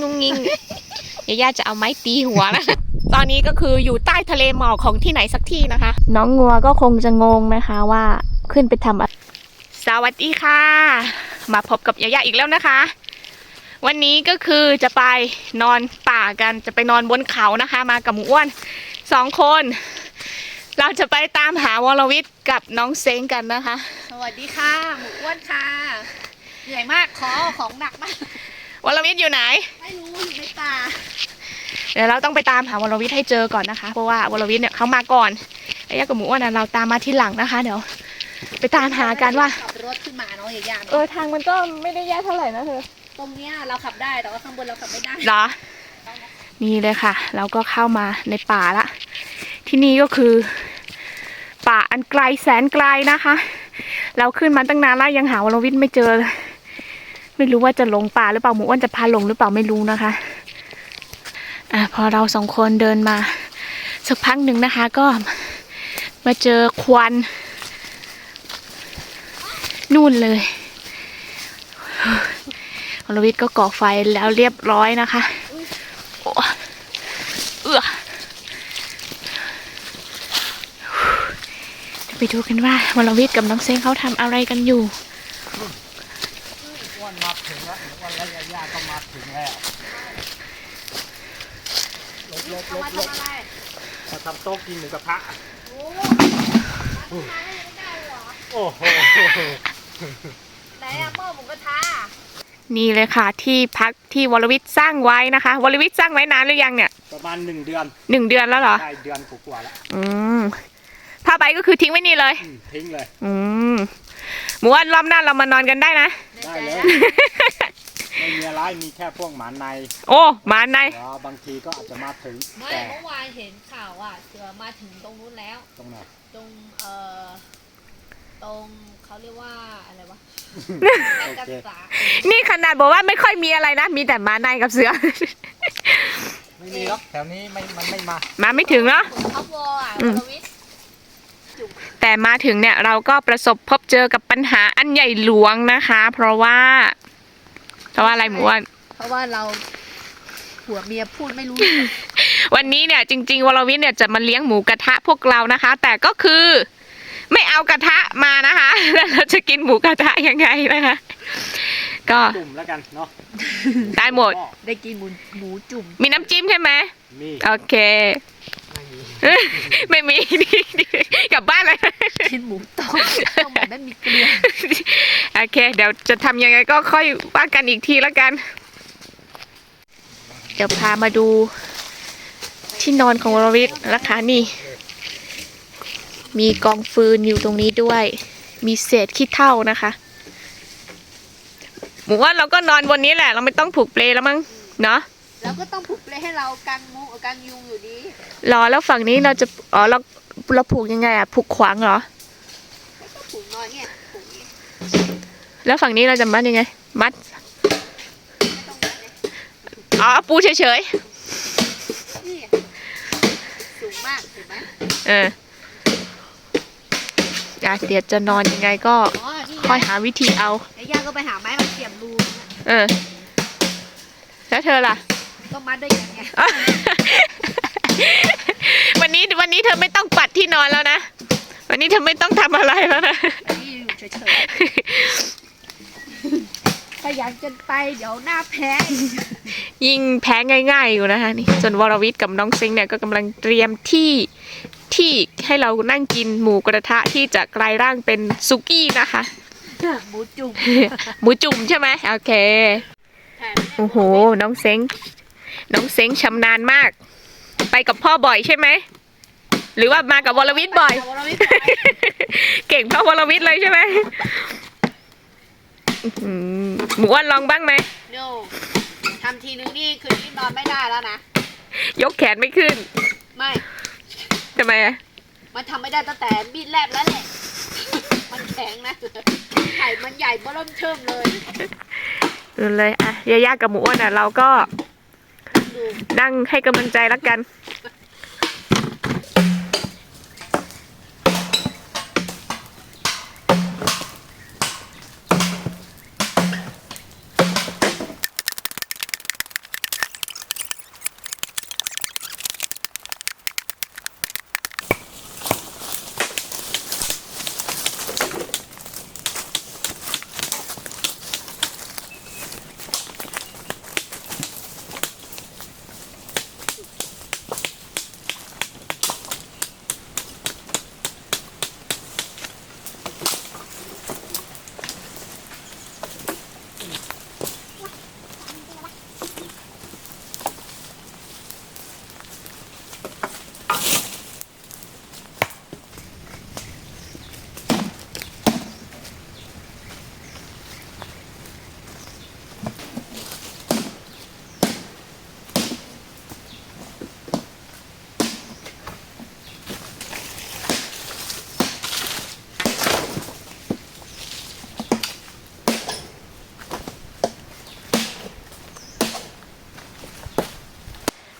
งงุงงิงยาย่าจะเอาไม้ตีหัวแล้วตอนนี้ก็คืออยู่ใต้ทะเลหมอกของที่ไหนสักที่นะคะ น้องงัวก็คงจะงงนะคะว่าขึ้นไปทำอะไรสวัสดีค่ะ มาพบกับยาย่าอีกแล้วนะคะ วันนี้ก็คือจะไปนอนป่ากันจะไปนอนบนเขานะคะ มากับหมูอ้วนสองคน เราจะไปตามหาวรวิทย์กับน้องเซ้งกันนะคะ สวัสดีค่ะ หมูอ้วนค่ะ เหนื่อยมากขอของหนักมาก วรวิทย์อยู่ไหน ไม่รู้อยู่ในป่าเดี๋ยวเราต้องไปตามหาวรวิทย์ให้เจอก่อนนะคะ เพราะว่าวรวิทย์เนี่ยเขามาก่อนไอ้ยากับหมูอ้วนนะเราตามมาที่หลังนะคะ เดี๋ยว ไปตามหากันว่าขับรถขึ้นมาเนาะอย่ายากเออทางมันก็ไม่ได้แย่เท่าไหร่นะเธอตรงเนี้ยเราขับได้แต่ว่าข้างบนเราขับไม่ได้เหรอนี่เลยค่ะ เราก็เข้ามาในป่าละ ที่นี่ก็คือ ป่าอันไกลแสนไกลนะคะ เราขึ้นมาตั้งนานแล้วยังหาวรวิทย์ไม่เจอเลย ไม่รู้ว่าจะหลงป่าหรือเปล่าหมูอ้วนจะพาหลงหรือเปล่าไม่รู้นะคะอะพอเราสองคนเดินมา สักพักหนึ่งนะคะ ก็มาเจอควันนู่นเลยวรวิทย์ก็ก่อไฟแล้วเรียบร้อยนะคะเอือเดี๋ยวไปดูกันว่าวรวิทย์กับน้องเซ้งเขาทำอะไรกันอยู่ ถึงแล้วอ้วนและยาย่าก็มาถึงแล้วลบลบลเอาบมาลบทำอะไรมาทำโต๊ะกินหมูกระทะโอ้มาไม่ได้เหรอโอ้โหไหนอะหม้อหมูกระทะนี่เลยค่ะที่พักที่วรวิทย์สร้างไว้นะคะวรวิทย์สร้างไว้นานหรือยังเนี่ยประมาณหนึ่งเดือนหนึ่งเดือนแล้วเหรอได้เดือนกว่าๆแล้วอืมผ้าใบก็คือทิ้งไว้นี่เลยอืมทิ้งเลย อืม หมูอ้วนรอบหน้าเรามานอนกันได้นะ ได้เลย ไม่มีอะไรมีแค่พวกหมาในโอ้หมาใน แล้วบางทีก็อาจจะมาถึงไม่แต่เมื่อวานเห็นข่าวอะเสือมาถึงตรงนู้นแล้ว ตรงไหนตรงเอ่อตรงเขาเรียกว่าอะไรวะโอแม่เคกษานี่ขนาดบอกว่าไม่ค่อยมีอะไรนะ มีแต่หมาในกับเสือ ไม่มีหรอกแถวนี้ไม่มันไม่มามาไม่ถึงเนาะเขาวออะอืมวรวิทย์ แต่มาถึงเนี่ยเราก็ประสบพบเจอกับปัญหาอันใหญ่หลวงนะคะ เพราะว่า เพราะว่าอะไรหมูอ้วนเพราะว่าเราผัวเมียพูดไม่รู้วันนี้เนี่ยจริง ๆวรวิทย์เนี่ยจะมาเลี้ยงหมูกระทะพวกเรานะคะ แต่ก็คือ ไม่เอากระทะมานะคะแล้วเราจะกินหมูกระทะยังไงนะคะ ก็จุ่มแล้วกันเนาะได้หมดก็ได้กินหมูหมูจุ่มมีน้ำจิ้มใช่ไหมมี โอเค ไม่มีไม่มีกลับบ้านเลยกินหมูต้มต้มแบบไม่มีเกลือโอเค เดี๋ยวจะทำยังไงก็ค่อยว่ากันอีกทีแล้วกัน เดี๋ยวพามาดูที่นอนของวรวิทย์นะคะนี่ มีกองฟืนอยู่ตรงนี้ด้วย มีเศษขี้เถ้านะคะหมูว่าเราก็นอนบนนี้แหละ เราไม่ต้องผูกเปลแล้วมั้งเนาะแล้วก็ต้องผูกเลยให้เรากังมุกกังยุงอยู่ดี รอแล้วฝั่งนี้เราจะอ๋อเราเราผูกยังไงอะผูกขวางเหรอแล้วก็ผูกนอนเนี่ยผูกเนี่ยแล้วฝั่งนี้เราจะมัดยังไง มัดไม่ต้องมัดเลยอ๋อปูเฉยนี่สูงมากเห็นไหมๆเอออะเดี๋ยวจะนอนยังไงก็อ๋อนี่ค่อยหาวิธีเอาไอ้ย่าก็ไปหาไม้มาเสียบรูเออ แล้วเธอล่ะ ก็มัดด้วยกันไง วันนี้วันนี้เธอไม่ต้องปัดที่นอนแล้วนะ วันนี้เธอไม่ต้องทำอะไรแล้วนะอันนี้อยู่เฉยๆถ้าอยากจะไปเดี๋ยวหน้าแพ้ยิ่งแพ้ง่าย ๆ อยู่นะคะนี่ส่วนวรวิทย์กับน้องซิงเนี่ยก็กำลังเตรียมที่ที่ให้เรานั่งกินหมูกระทะที่จะกลายร่างเป็นซุกี้นะคะ หมูจุ่มหมูจุ่มใช่ไหมโอเคแผ่ไม่ได้โอ้โห น้องเซ้ง น้องเซ้งชำนาญมาก ไปกับพ่อบ่อยใช่ไหม หรือว่ามากับวรวิทย์บ่อย วรวิทย์บ่อย เก่งเท่าวรวิทย์เลยใช่ไหมอื้อหือหมูอ้วนลองบ้างไหมโน่ทำทีนึงนี่คืนนี้นอนไม่ได้แล้วนะ ยกแขนไม่ขึ้นไม่ ทำไมอะมันทำไม่ได้ตั้งแต่มีดแลบแล้วแหละ มันแข็งนะไข่มันใหญ่เบ้อเริ่มเทิมเลยดูเลยอะยาย่ากับหมูอ้วนอะเราก็ ดังให้กำลังใจแล้วกัน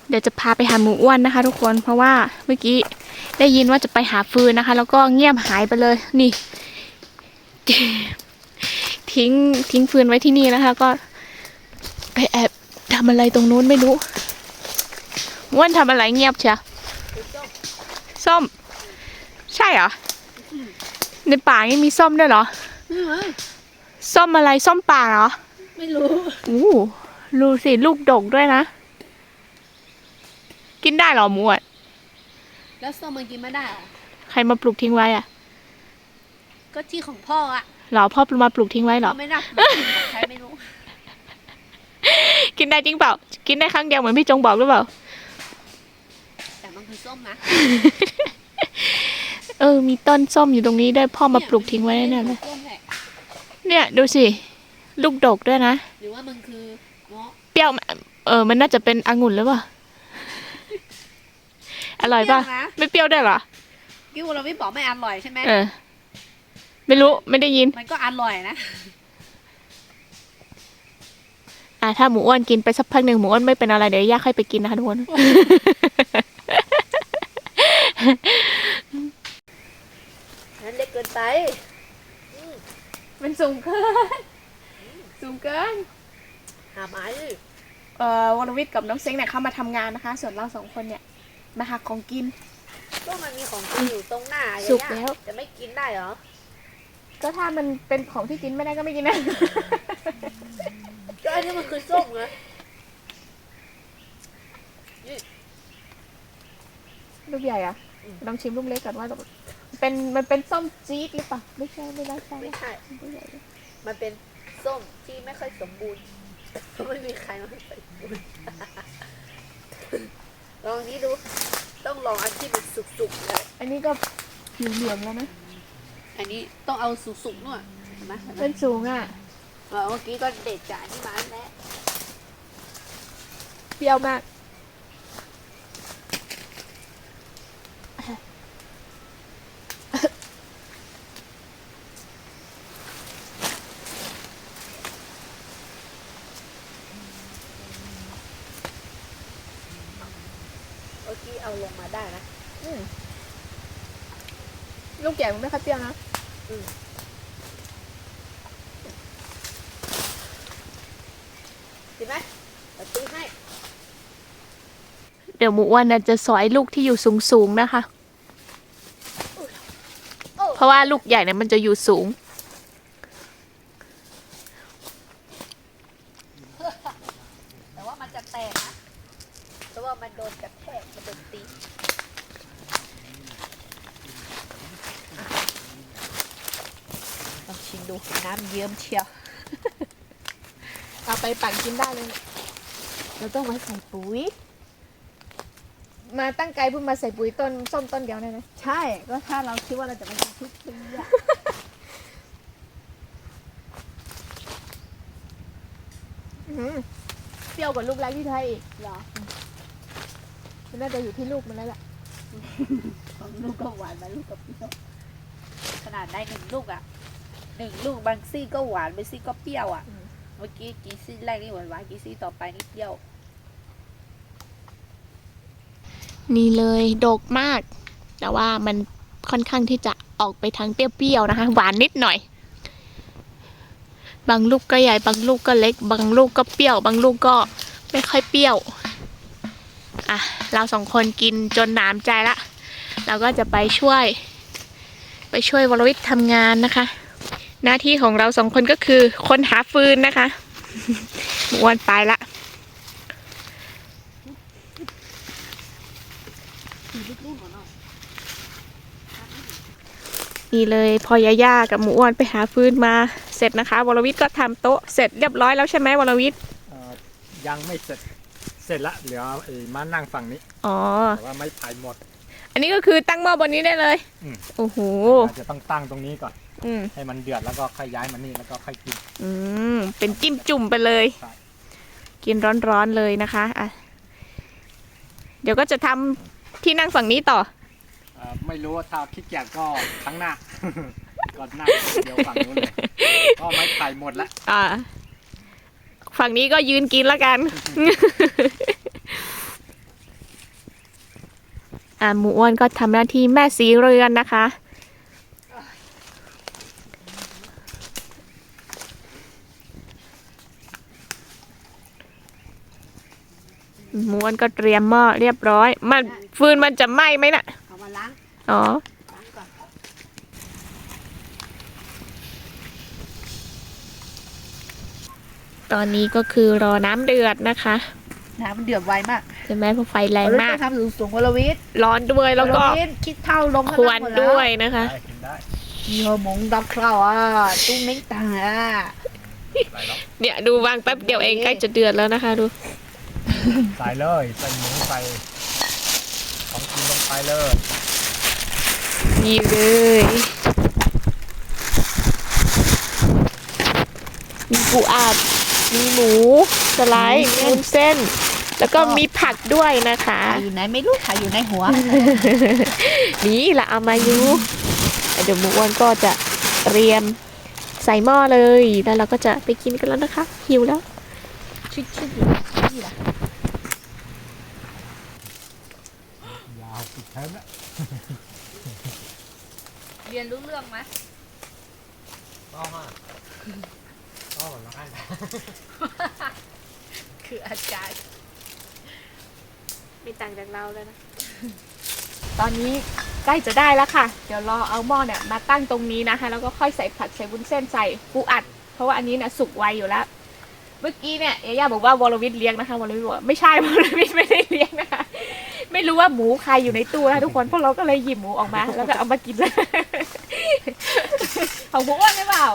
เดี๋ยวจะพาไปหาหมูอ้วนนะคะ ทุกคนเพราะว่าเมื่อกี้ได้ยินว่าจะไปหาฟืนนะคะ แล้วก็เงียบหายไปเลยนี่ ทิ้งทิ้งฟืนไว้ที่นี่นะคะ ก็ไปแอบทำอะไรตรงนู้นไม่รู้หมูอ้วนทำอะไรเงียบเชียวส้ม ใช่เหรอ ในป่านี่มีส้มด้วยเหรอส้มอะไรส้มป่าเหรอ ไม่รู้อู้ดูสิลูกดกด้วยนะ กินได้เหรอหมูอะแล้วส้มมันกินไม่ได้เหรอใครมาปลูกทิ้งไว้อะก็ที่ของพ่ออะเหรอพ่อมาปลูกทิ้งไว้เหรอเขาไม่นับของใครไม่รู้ กินได้จริงเปล่า กินได้ครั้งเดียวเหมือนพี่จงบอกหรือเปล่า แต่มันคือส้มนะเออ มีต้นส้มอยู่ตรงนี้ด้วยพ่อมาปลูกทิ้งไว้แน่ๆเลย ส้มแหละเนี่ยดูสิ ลูกดกด้วยนะ หรือว่ามันคือเงาะ เปรี้ยวไหมเออ มันน่าจะเป็นองุ่นหรือเปล่า อร่อยป่ะ เปรี้วนะ ไม่เปรี้ยวได้วยเหรอ กิ้วเราไม่บอกไม่อร่อยใช่ไหมเออ ไม่รู้ไม่ได้ยิน มันก็อร่อยนะ อะถ้าหมูอ้วนกินไปสักพักหนึ่งหมูอ้วนไม่เป็นอะไรเดี๋ยวย่าค่อยไปกินนะคะทุกคน นั้นเล็กเกินไป มันสูงเกิน สูงเกิน หาไม้ดิเอ่อวรวิทย์กับน้องเซ้งเนี่ยเข้ามาทำงานนะคะ ส่วนเราสองคนเนี่ย มาหาของกิน ก็มันมีของกินอยู่ตรงหน้าสุกย่าแล้ว จะไม่กินได้เหรอ ก็ถ้ามันเป็นของที่กินไม่ได้ก็ไม่กินนะ ก็อันนี้มันคือส้มไงลูกใหญ่อะลองชิมลูกเล็กก่อนว่าเป็นมันเป็นส้มจี๊ดหรือเปล่าไม่ใช่ไม่ได้ใช่ไม่ใช่ลูกใหญ่เลยมันเป็นส้มที่ไม่ค่อยสมบูรณ์เพราะไม่มีใครมาให้ใส่บูรณ์ ลองนี้ดู ต้องลองอันที่มันสุกๆเลยอันนี้ก็เหลืองๆแล้วนะ อันนี้ต้องเอาสุกๆด้วยเห็นไหมเป็นสูงอะเออเมื่อกี้ก็เด็ดจากอันนี่มาแล้วเปรี้ยวมาก เมื่อกี้เอาลงมาได้นะ ลูกใหญ่มันไม่ค่อยเปรี้ยวนะดีไหมตีให้ เดี๋ยวหมูอ้วนน่ะจะสอยลูกที่อยู่สูงๆนะคะ เพราะว่าลูกใหญ่เนี่ยมันจะอยู่สูง แต่ว่ามันจะแตกนะเพราะว่ามันโดนกระแทกมันโดนตีลองชิมดูน้ำเยิ้มเชียว เอาไปปั่นกินได้เลย เราต้องไว้ ใส่ปุ๋ย มาตั้งใจเพิ่งมาใส่ปุ๋ยต้นส้มต้นเดียวเนี่ยนะใช่ก็ถ้าเราคิดว่าเราจะมาทำทุกปีอะเปรี้ยวกว่าลูกแรกที่ไทยอีกเหรอมันน่าจะอยู่ที่ลูกมันแล้วแหละของลูกก็หวานมาลูกก็เปรี้ยวขนาดได้หนึ่งลูกอะหนึ่งลูกบางซี่ก็หวานบางซี่ก็เปรี้ยวอะเมื่อกี้กีซี่แรกนี่หวานหวานกีซี่ต่อไปนี่เปรี้ยว นี่เลยดกมาก แต่ว่ามันค่อนข้างที่จะออกไปทางเปรี้ยวๆนะคะ หวานนิดหน่อย บางลูกก็ใหญ่ บางลูกก็เล็ก บางลูกก็เปรี้ยว บางลูกก็ไม่ค่อยเปรี้ยว อะ เราสองคนกินจนหนามใจละ เราก็จะไปช่วย ไปช่วยวรวิทย์ทำงานนะคะ หน้าที่ของเราสองคนก็คือคนหาฟืนนะคะมูอ้วนไปละ นี่เลยพอยาย่ากับหมูอ้วนไปหาฟืนมาเสร็จนะคะ วรวิทย์ก็ทำโต๊ะเสร็จเรียบร้อยแล้วใช่ไหมวรวิทย์เอ่อยังไม่เสร็จเสร็จละเหลือไอ้มานั่งฝั่งนี้อ๋อแต่ว่าไม่ไผ่หมด อันนี้ก็คือตั้งหม้อบนนี้ได้เลยอืมโอ้โหอาจจะต้องตั้งตรงนี้ก่อนอืมให้มันเดือดแล้วก็ค่อยย้ายมานี่แล้วก็ค่อยกิน อืมเป็นจิ้มจุ่มไปเลยใช่กินร้อนๆเลยนะคะอะเดี๋ยวก็จะทำที่นั่งฝั่งนี้ต่อ เอ่อไม่รู้ว่าถ้าขี้เกียจก็ทั้งหน้า ก่อนหน้าเดี๋ยวฝั่งนู้นเลยก็ไม่ไผ่หมดละอ่าฝั่งนี้ก็ยืนกินแล้วกัน อ่าหมูอ้วนก็ทำหน้าที่แม่สีเรือนนะคะ หมูอ้วนก็เตรียมหม้อเรียบร้อย มันฟืนมันจะไหม้ไหมน่ะเอามา ล้างอ๋อล้างก่อนตอนนี้ก็คือรอน้ำเดือดนะคะ น้ำมันเดือดไวมากใช่ไหมเพราะไฟแรงมากเรต้องทำสูงสูงๆวรวิทย์ร้อนด้วยแล้วก็วรวิทย์คิดเท่าลงควันด้วยนะคะ ได้กินได้มีฮอร์โมนดับเคราอะตุ้งเม้งตังอะไปแล้วเนี่ยดูวางแป๊บเดียวเองใกล้จะเดือดแล้วนะคะ ดู ใส่เลยใส่หมูใส่ของกินลง ไปเลยนี่เลยมีปูอัดมีหมูสไลด์มีวุ้นเส้น แล้วก็มีผักด้วยนะคะ อยู่ไหนไม่รู้ค่ะอยู่ในหัว นี่ละเอามาอยู่เดี๋ยวหมูอ้วนก็จะเตรียมใส่หม้อเลย แล้วเราก็จะไปกินกันแล้วนะคะ หิวแล้วชิดชิดอยู่นี่แหละ ยาวสุดแทนแล้วเรียนรู้เรื่องไหมก็มาก็แล้วกันคืออาจารย์ ไม่ต่างจากเราเลยนะ ตอนนี้ใกล้จะได้แล้วค่ะ เดี๋ยวรอเอาหม้อเนี่ยมาตั้งตรงนี้นะคะ แล้วก็ค่อยใส่ผักใส่วุ้นเส้นใส่ปูอัด เพราะว่าอันนี้เนี่ยสุกไวอยู่แล้ว เมื่อกี้เนี่ยเอย่าบอกว่าวรวิทย์เลี้ยงนะคะวรวิทย์บอกว่าไม่ใช่วรวิทย์ไม่ได้เลี้ยงนะคะ ไม่รู้ว่าหมูใครอยู่ในตู้นะคะทุกคนพวกเราก็เลยหยิบหมูออกมา แล้วก็เอามากินเลยของหมูอ้วนหรือเปล่า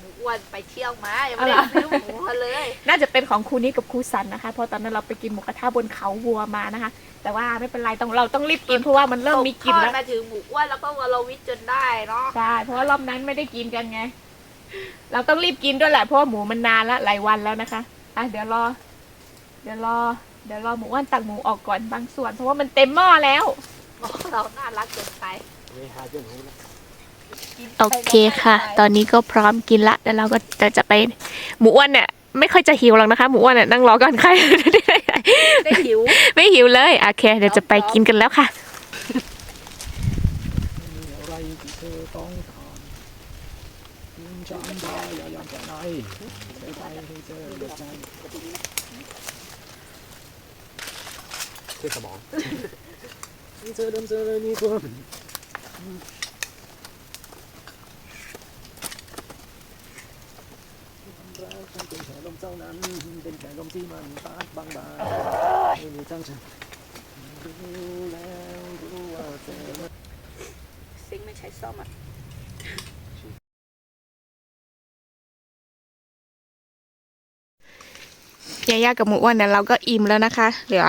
หมูอ้วนไปเที่ยวมายังไม่ได้เอาเหรอซื้อหมูเขาเลย น่าจะเป็นของครูนี้กับครูสันนะคะเพราะตอนนั้นเราไปกินหมูกระทะบนเขาวัวมานะคะ แต่ว่าไม่เป็นไรต้องเราต้องรีบกินเพราะว่ามันเริ่มมีกลิ่นแล้วตทอดมาถึงหมูอ้วนแล้วก็วรวิทย์จนได้เนาะใช่เพราะว่ารอบนั้นไม่ได้กินกันไง เราต้องรีบกินด้วยแหละเพราะว่าหมูมันนานแล้วหลายวันแล้วนะคะอะเดี๋ยวรอ เดี๋ยวรอ เดี๋ยวรอหมูอ้วนตักหมูออกก่อนบางส่วน เพราะว่ามันเต็มหม้อแล้วเราน่ารักเกินไปเวหาจนหูแล้วกินไป โอเคค่ะ ตอนนี้ก็พร้อมกินละแล้วเราก็จะจะไปหมูอ้วนเนี่ยไม่ค่อยจะหิวหรอกนะคะ หมูอ้วนเนี่ยนั่งรอก่อนใครได้หิว ไม่หิวเลย โอเค เดี๋ยวจะไปกินกันแล้วค่ะ มีอะไรที่เธอต้องการยิ่งฉันได้อย่ายอมแก่ไหนใส่ใจให้เจอเดือดใจ เชื่อสมองนี่เธอเดิมเจอเลยนี่ตัวรักฉันเป็นแค่ลมเจ้านั้น เป็นแค่ลมที่มันพัดบางๆไม่มีจังฉันรู้แล้วรู้ว่าเธอซิงไม่ใช้ซ่อมอะยาย่ากับหมูอ้วนเนี่ยเราก็อิ่มแล้วนะคะ เหลือ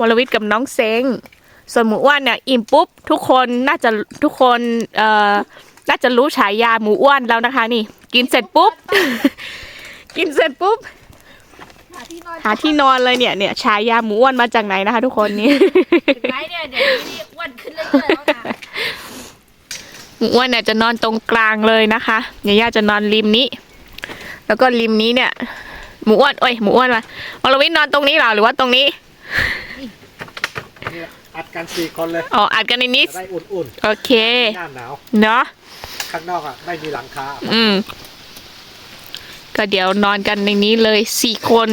วรวิทย์กับน้องเซ้งส่วนหมูอ้วนเนี่ยอิ่มปุ๊บทุกคนน่าจะทุกคนเอ่อน่าจะรู้ฉายาหมูอ้วนแล้วนะคะ นี่ กินเสร็จปุ๊บ กินเสร็จปุ๊บ หาที่นอนหาที่นอนเลยเนี่ยเนี่ยฉายาหมูอ้วนมาจากไหนนะคะ ทุกคนนี่ถึงไหนเนี่ยเดี๋ยวนี้อ้วนขึ้นเรื่อยๆแล้วนะหมูอ้วนเนี่ยจะนอนตรงกลางเลยนะคะยาย่าจะนอนริมนี้ แล้วก็ริมนี้เนี่ย หมูอ้วนเอ้ยหมูอ้วนมาวรวิทย์นอนตรงนี้เหรอหรือว่าตรงนี้เนี่ย อัดกันสี่คนเลยอ๋ออัดกันในนี้จะได้อุ่นโอเคๆหน้าหนาวเนาะข้างนอกอะไม่มีหลังคาอืม ก็เดี๋ยวนอนกันในนี้เลยสี่คน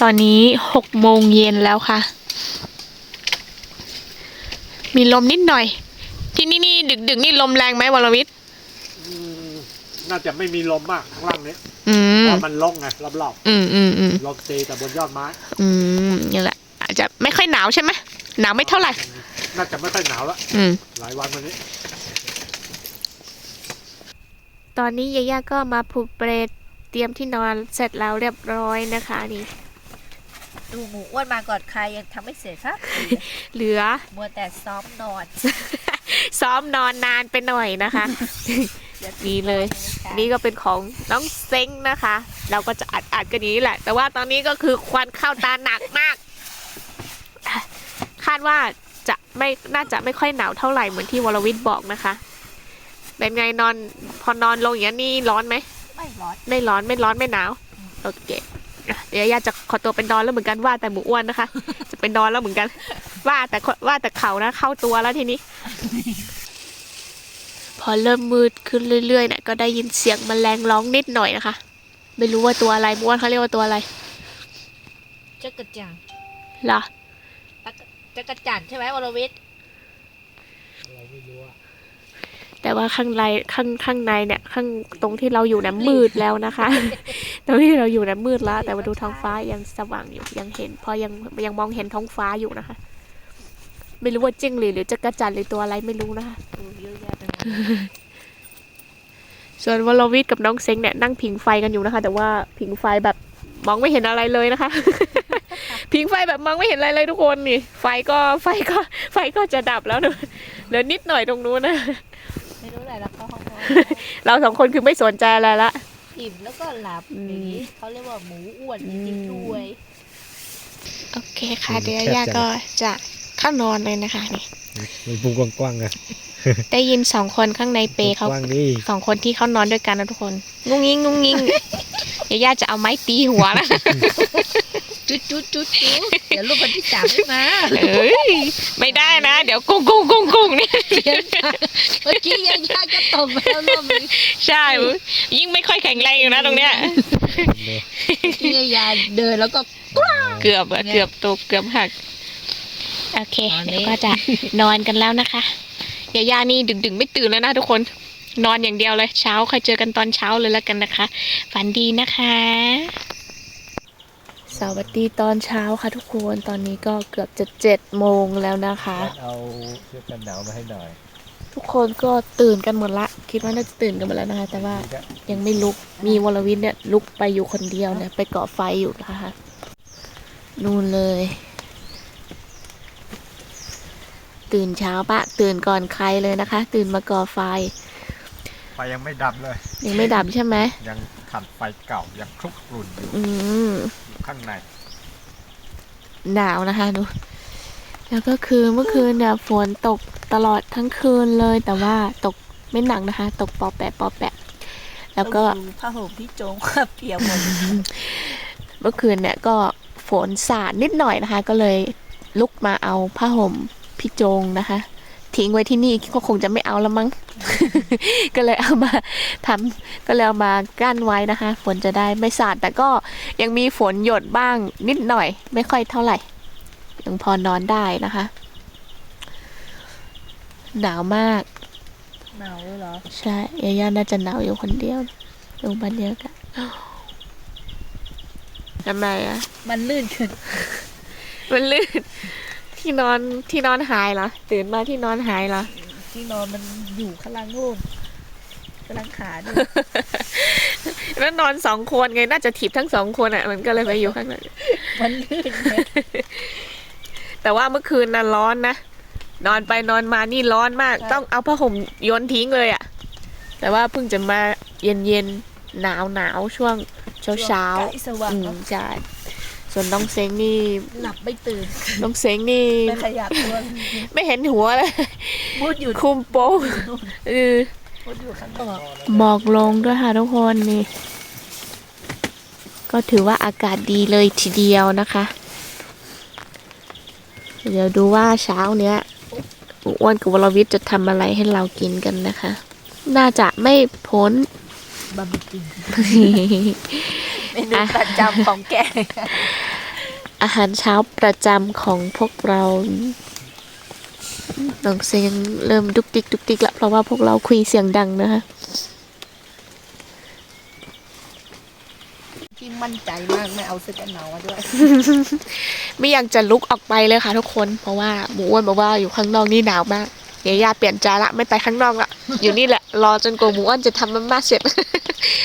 ตอนนี้หกโมงเย็นแล้วค่ะ มีลมนิดหน่อย ที่นี่นี่ดึกดึกๆนี่ลมแรงไหมวรวิทย์อืมน่าจะไม่มีลมมากข้างล่างนี้ อืเพมราะมันโล่งไงรอบอืมอืมอืมๆลมตีแต่บนยอดไม้ อืมนี่แหละ อาจจะไม่ค่อยหนาวใช่ไหมหนาวไม่เท่าไหร่ น่าจะไม่ค่อยหนาวแล้วอืม หลายวันวันนี้ ตอนนี้ยาย่าก็มาผูกเปรตเตรียมที่นอนเสร็จแล้วเรียบร้อยนะคะนี่ ดูหมูอ้วนมาก่อนใครยังทำไม่เสร็จครับ เหลือ มัวแต่ซ้อมนอน ซ้อมนอนนานไปหน่อยนะคะดี๋ว นี่เลย นี่ก็เป็นของน้องเซ้งนะคะ เราก็จะอัดอัดกันอย่างนี้แหละ แต่ว่าตอนนี้ก็คือควันเข้าตาหนักมาก คาดว่าจะไม่น่าจะไม่ค่อยหนาวเท่าไหร่เหมือนที่วรวิทย์บอกนะคะ เป็นไงนอนพอนอนลงอย่างนี้นี่ร้อนไหมไม่ร้อนไม่ร้อนไม่ร้อนไม่หนาวโอเคอะเดี๋ยวยาจะขอตัวเป็นนอนแล้วเหมือนกันว่าแต่หมูอ้วนนะคะ จะเป็นนอนแล้วเหมือนกัน ว่าแต่คนว่าแต่เขานะเข้าตัวแล้วทีนี้ พอเริ่มมืดขึ้นเรื่อยๆเนี่ยก็ได้ยินเสียงแมลงร้องนิดหน่อยนะคะ ไม่รู้ว่าตัวอะไรหมูอ้วนเขาเรียกว่าตัวอะไรจักรจันทร์เหรอจักรจันทร์ใช่ไหมวรวิทย์แต่ว่าข้างในข้างข้างในเนี่ย ข้างตรงที่เราอยู่เนี่ยมืดแล้วนะคะ ตรงที่เราอยู่เนี่ยมืดแล้ว แต่ว่าดูท้องฟ้ายังสว่างอยู่ยังเห็น พอยังยังมองเห็นท้องฟ้าอยู่นะคะ ไม่รู้ว่าจิ้งหรีดหรือจักรจันทร์หรือตัวอะไรไม่รู้นะคะโอ้เยอะแยะไปหมด ส่วนวลวิทย์กับน้องเซ็งเนี่ยนั่งผิงไฟกันอยู่นะคะ แต่ว่าผิงไฟแบบมองไม่เห็นอะไรเลยนะคะ ผิงไฟแบบมองไม่เห็นอะไรเลยทุกคนนี่ ไฟก็ไฟก็ ไฟก็จะดับแล้วนะเหลือนิดหน่อยตรงนู้นนะไม่รู้อะไรแล้วเข้าห้องนอนเราสองคนคือไม่สนใจอะไรละอิ่มแล้วก็หลับอืมอย่างนี้เขาเรียกว่าหมูอ้วนจริงๆด้วยโอเคค่ะ เดี๋ยวย่าก็จะเข้านอนเลยนะคะนี่มันพุงกว้างๆอะ ได้ยินสองคนข้างในเปรเขากว้างนี่สองคนที่เขานอนด้วยกันนะทุกคน งุ้งงิ้งงุ้งงิ้งเดี๋ยวย่าจะเอาไม้ตีหัวนะจุดจุดจุดจุดเดี๋ยวลูกคนที่สามไม่มาเอ้ยไม่ได้นะ เดี๋ยวกุ้งกุ้งกุ้งกุ้งเนี่ยเมื่อกี้ยายาก็ตกไปแล้วรอบนึงใช่ ยิ่งไม่ค่อยแข็งแรงอยู่นะตรงเนี้ยที่ยายาเดินแล้วก็เกือบอะเกือบตกเกือบหัก โอเคตอนนี้เดี๋ยวก็จะนอนกันแล้วนะคะ ยาย่านี่ดึกๆไม่ตื่นแล้วนะทุกคน นอนอย่างเดียวเลยเช้าค่อยเจอกันตอนเช้าเลยแล้วกันนะคะ ฝันดีนะคะสวัสดีตอนเช้าค่ะทุกคนตอนนี้ก็เกือบจะเจ็ดโมงแล้วนะคะ เอาเสื้อกันหนาวมาให้หน่อย ทุกคนก็ตื่นกันหมดละ คิดว่าน่าจะตื่นกันหมดแล้วนะคะ แต่ว่ายังไม่ลุกมีวรวิทย์เนี่ยลุกไปอยู่คนเดียวเนี่ยไปเกาะไฟอยู่นะคะนู่นเลย ตื่นเช้าปะ ตื่นก่อนใครเลยนะคะ ตื่นมาก่อไฟ ไฟยังไม่ดับเลย ยังไม่ดับใช่ไหม ยังขัดไฟเก่ายังคลุกกรุ่นอยู่อืมอยู่ข้างใน หนาวนะคะดู แล้วก็คือเมื่อคืนเนี่ยฝนตกตลอดทั้งคืนเลย แต่ว่าตกไม่หนักนะคะ ตกปอแปะปอแปะ แล้วก็ผ้าห่มพี่โจงเปียกหมดเมื่อคืนเนี่ยก็ฝนสาดนิดหน่อยนะคะ ก็เลยลุกมาเอาผ้าห่ม พี่โจงนะคะ ทิ้งไว้ที่นี่ก็คงจะไม่เอาแล้วมั้ง ก็เลยเอามาทำก็เลยเอามากั้นไว้นะคะ ฝนจะได้ไม่สาดแต่ก็ยังมีฝนหยดบ้างนิดหน่อย ไม่ค่อยเท่าไหร่ยังพอนอนได้นะคะ หนาวมาก หนาวเลยเหรอ ใช่ยาย่าน่าจะหนาวอยู่คนเดียวอยู่บ้านเดียวกันทำไมอะมันลื่นขึ้น มันลื่น ที่นอนที่นอนหายเหรอตื่นมาที่นอนหายเหรอที่นอนมันอยู่ข้างล่างนู่นกำลังขาดูแล้วนอนสองคนไงน่าจะถีบทั้งสองคนอะ มันก็เลยไปอยู่ข้างในมันลื่นไงแต่ว่าเมื่อคืนน่ะร้อนนะนอนไปนอนมานี่ร้อนมาก ต้องเอาผ้าห่มโยนทิ้งเลยอะ แต่ว่าเพิ่งจะมาเย็นเย็นๆหนาวหนาวๆช่วงเช้าเช้าใกล้สๆว่างอืแล้มวใช่ ส่วนน้องเซ้งนี่หลับไม่ตื่นน้องเซ้งนี่ ไม่ขยับตัวไม่เห็นหัวเลยมุดอยู่คุมโป้งเออมุดอยู่ข้างนอกหมอกลงด้วยค่ะทุกคนนี่ ก็ถือว่าอากาศดีเลยทีเดียวนะคะ เดี๋ยวดูว่าเช้าเนี้ยหมูอ้วนกับวรวิทย์จะทำอะไรให้เรากินกันนะคะ น่าจะไม่พ้นบะหมี่จริงเมนูประจำของแก อาหารเช้าประจำของพวกเราน้องเซงเริ่มดุกดิกดุกดิกละเพราะว่าพวกเราคุยเสียงดังนะคะที่มั่นใจมากไม่เอาเสื้อกันหนาวมาด้วย ไม่อยากจะลุกออกไปเลยค่ะทุกคน เพราะว่าหมูอ้วนบอกว่าอยู่ข้างนอกนี่หนาวมากเดี๋ยวยาเปลี่ยนใจละไม่ไปข้างนอกละอยู่นี่แหละรอจนกว่าหมูอ้วนจะทำมาม่าเสร็จ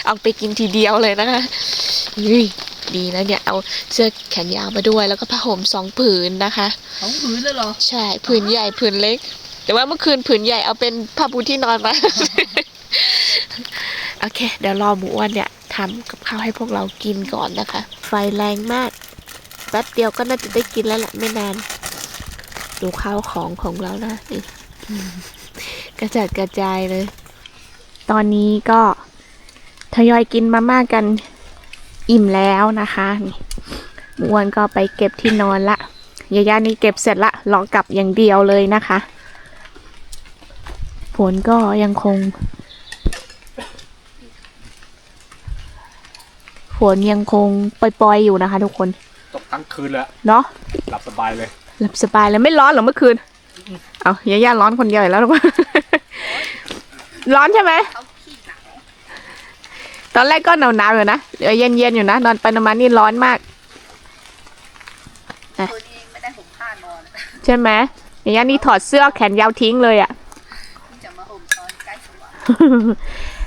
ออกไปกินทีเดียวเลยนะคะอุ้ยดีนะเนี่ยเอาเสื้อแขนยาวมาด้วยแล้วก็ผ้าห่มสองผืนนะคะของผืนเลยเหรอ ใช่ผืนใหญ่ผืนเล็ก แต่ว่าเมื่อคืนผืนใหญ่เอาเป็นผ้าปูที่นอนมาโอเค เดี๋ยวรอหมูอ้วนเนี่ยทำกับข้าวให้พวกเรากินก่อนนะคะ ไฟแรงมาก แป๊บเดียวก็น่าจะได้กินแล้วแหละไม่นาน ดูข้าวของของเรานะนี่กระจัดกระจายเลย ตอนนี้ก็ ทยอยกินมาม่ากันอิ่มแล้วนะคะนี่หมูอ้วนก็ไปเก็บที่นอนละยาย่านี่เก็บเสร็จละรอกลับอย่างเดียวเลยนะคะฝนก็ยังคงฝนยังคงปล่อยๆอยู่นะคะ ทุกคนตกทั้งคืนเลยอะเนาะหลับสบายเลยหลับสบายเลยไม่ร้อนเหรอเมื่อคืนเอาย่าย่าร้อนคนเดียวอีกแล้วหรือเปล่าร้อนใช่ไหมเขาขี้หนาว ตอนแรกก็หนาวๆอยู่นะเดี๋ยวเย็นๆอยู่นะ นอนไปนอนมานี่ร้อนมากตัวนี้ไม่ได้ห่มผ้านอน ใช่ไหมย่าย่านี่ถอดเสื้อแขนยาวทิ้งเลยอะ่ะเพิ่งจะมาห่มตอนใกล้สว่าง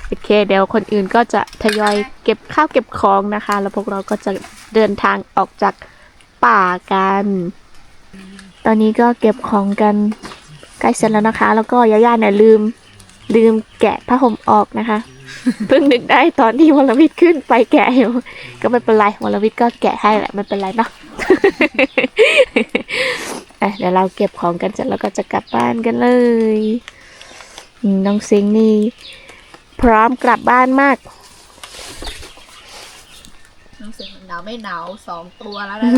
โอเค เดี๋ยวคนอื่นก็จะทยอยเก็บข้าวเก็บของนะคะ แล้วพวกเราก็จะเดินทางออกจากป่ากัน ตอนนี้ก็เก็บของกันใกล้เสร็จแล้วนะคะ แล้วก็ย่าๆเนี่ยลืมลืมแกะผ้าห่มออกนะคะ เพิ่งนึกได้ตอนที่วรวิทย์ขึ้นไปแกะอยู่ก็ไม่เป็นไรวรวิทย์ก็แกะให้แหละไม่เป็นไรเนาะอะเดี๋ยวเราเก็บของกันเสร็จแล้วก็จะกลับบ้านกันเลยน้องซิงนี่พร้อมกลับบ้านมากรู้สึกหนาวไม่หนาวสองตัวแล้วนะ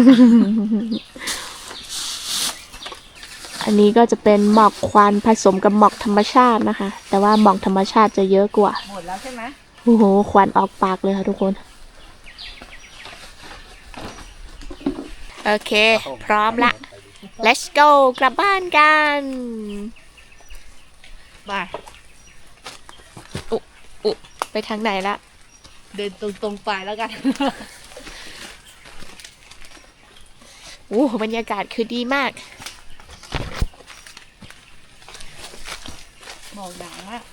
อันนี้ก็จะเป็นหมอกควันผสมกับหมอกธรรมชาตินะคะ แต่ว่าหมอกธรรมชาติจะเยอะกว่า หมดแล้วใช่ไหมโอ้โห ควันออกปากเลยค่ะทุกคน โอเค พร้อมละ let's go กลับบ้านกันมาไปทางไหนละ เดินตรงๆไปแล้วกันโอ้โหบรรยากาศคือดีมาก หมอกหนาวมาก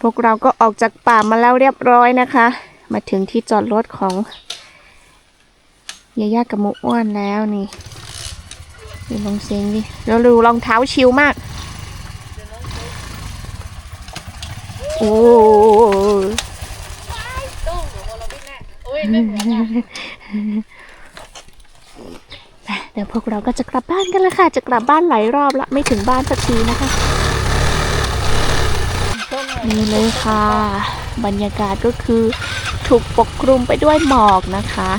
พวกเราก็ออกจากป่ามาแล้วเรียบร้อยนะคะ มาถึงที่จอดรถของยาย่ากับหมูอ้วนแล้วนี่ดูลองเสียงดิแล้วดูรองเท้าชิวมาก โอ้โหมือนอะไปเดี๋ยวพวกเราก็จะกลับบ้านกันแล้วค่ะ จะกลับบ้านหลายรอบละไม่ถึงบ้านสักทีนะคะ นี่เลยค่ะ บรรยากาศก็คือถูกปกคลุมไปด้วยหมอกนะคะ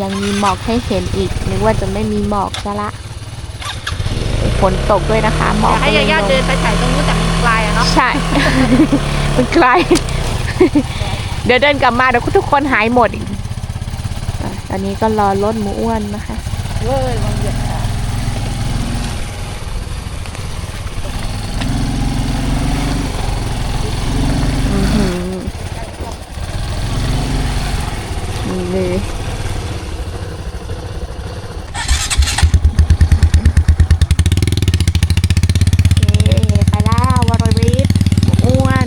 ยังมีหมอกให้เห็นอีก นึกว่าจะไม่มีหมอกซะละฝนตกด้วยนะคะหมออกยากให้ยาย่าเดินไปถ่ายตรงนู้นแต่มันไกลอะเนาะใช่ มันไกล เดี๋ยวเดินกลับมาเดี๋ยวทุกคนหายหมดอีกอะตอนนี้ก็รอรถหมูอ้วนนะคะ เว้ยมันเหยียบขา อื้อหือนี่เลยโอเคไปแล้ววรวิทย์หมูอ้วน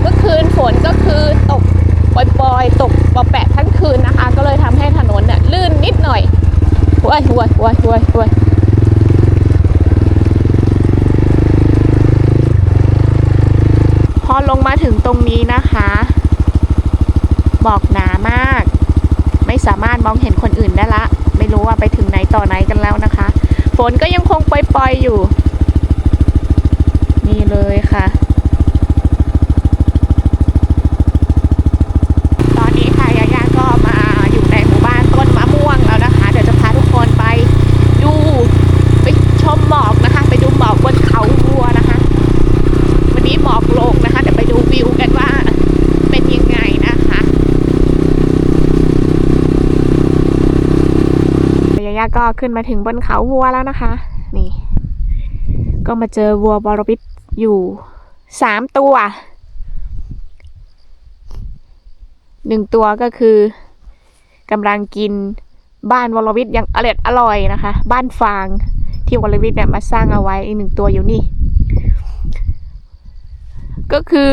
เมื่อคืนฝนก็คือตกปล่อยๆ ตกปอแปะทั้งคืนนะคะ ก็เลยทำให้ถนนเนี่ยลื่นนิดหน่อย ว้ยว้ยว้ยว้ยว้ยพอลงมาถึงตรงนี้นะคะหมอกหนามาก ไม่สามารถมองเห็นคนอื่นได้ละ ไม่รู้ว่าไปถึงไหนต่อไหนกันแล้วนะคะ ฝนก็ยังคงปล่อยๆอยู่ นี่เลยค่ะ ตอนนี้ค่ะยาย่าก็มาอยู่ในหมู่บ้านต้นมะม่วงแล้วนะคะ เดี๋ยวจะพาทุกคนไปดูไปชมหมอกนะคะ ไปดูหมอกบนเขาวัวนะคะ วันนี้หมอกลงนะคะ เดี๋ยวไปดูวิวกันว่าเป็นยังไงนะคะ ยาย่าก็ขึ้นมาถึงบนเขาวัวแล้วนะคะ นี่ ก็มาเจอวัวบอรบิดอยู่สามตัวหนึ่งตัวก็คือกำลังกินบ้านวรวิทย์อย่างอร่อยอร่อยนะคะ บ้านฟางที่วรวิทย์เนี่ยมาสร้างเอาไว้อีกหนึ่งตัวอยู่นี่ ก็คือ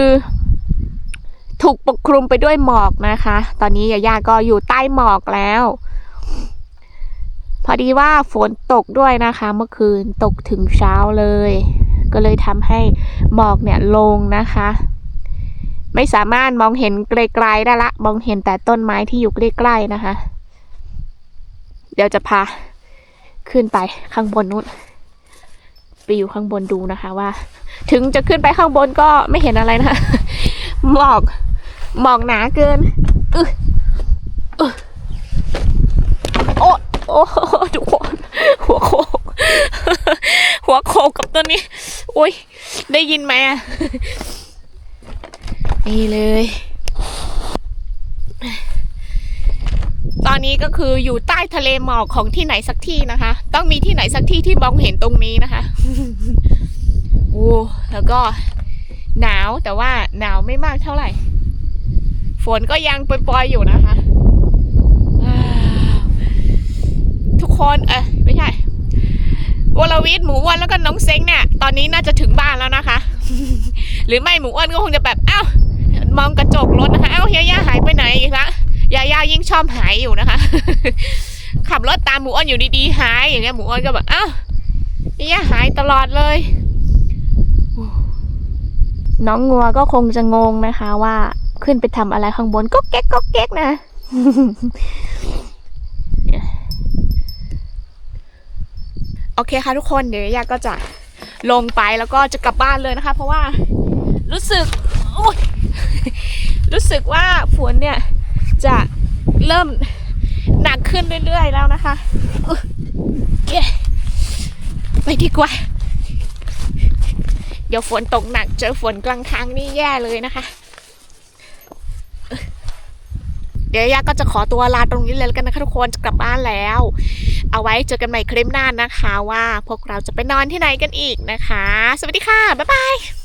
ถูกปกคลุมไปด้วยหมอกนะคะ ตอนนี้ยาย่าก็อยู่ใต้หมอกแล้ว พอดีว่าฝนตกด้วยนะคะ เมื่อคืนตกถึงเช้าเลย ก็เลยทำให้หมอกเนี่ยลงนะคะ ไม่สามารถมองเห็นไกลๆได้ละ มองเห็นแต่ต้นไม้ที่อยู่ใกล้ๆนะคะ เดี๋ยวจะพาขึ้นไปข้างบนนู้นไปอยู่ข้างบนดูนะคะว่า ถึงจะขึ้นไปข้างบนก็ไม่เห็นอะไรนะคะหมอกหมอกหนาเกินอึอึโอ้โอ้ทุกคน หัวโคก หัวโค นี้อุ้ย ได้ยินไหมอะ นี่เลย ตอนนี้ก็คืออยู่ใต้ทะเลหมอกของที่ไหนสักที่นะคะ ต้องมีที่ไหนสักที่ที่มองเห็นตรงนี้นะคะ โอ้ แล้วก็หนาวแต่ว่าหนาวไม่มากเท่าไหร่ ฝนก็ยังปล่อยๆอยู่นะคะ ทุกคน เออไม่ใช่ วรวิทย์หมูอ้วนแล้วก็น้องเซ้งเนี่ย ตอนนี้น่าจะถึงบ้านแล้วนะคะ หรือไม่หมูอ้วนก็คงจะแบบอ้าวมองกระจกรถนะคะอ้าวเฮียย่าหายไปไหนอีกละยาย่ายิ่งชอบหายอยู่นะคะ ขับรถตามหมูอ้วนอยู่ดีๆหายอย่างเงี้ยหมูอ้วนก็แบบอ้าวเฮียย่าหายตลอดเลย น้องงัวก็คงจะงงนะคะว่าขึ้นไปทำอะไรข้างบนก็เก๊กก็เก๊กนะ อเคค่ะทุกคนเดี๋ยวยาก็จะลงไปแล้วก็จะกลับบ้านเลยนะคะ เพราะว่ารู้สึกรู้สึกว่าฝนเนี่ยจะเริ่มหนักขึ้นเรื่อยๆแล้วนะคะเย้ไปดีกว่า เดี๋ยวฝนตกหนักเจอฝนกลางทางนี่แย่เลยนะคะ เดี๋ยวยาก็จะขอตัวลาตรงนี้เลยแล้วกันนะคะทุกคนจะกลับบ้านแล้ว เอาไว้เจอกันใหม่คลิปหน้านะคะ ว่าพวกเราจะไปนอนที่ไหนกันอีกนะคะ สวัสดีค่ะ บ๊ายบาย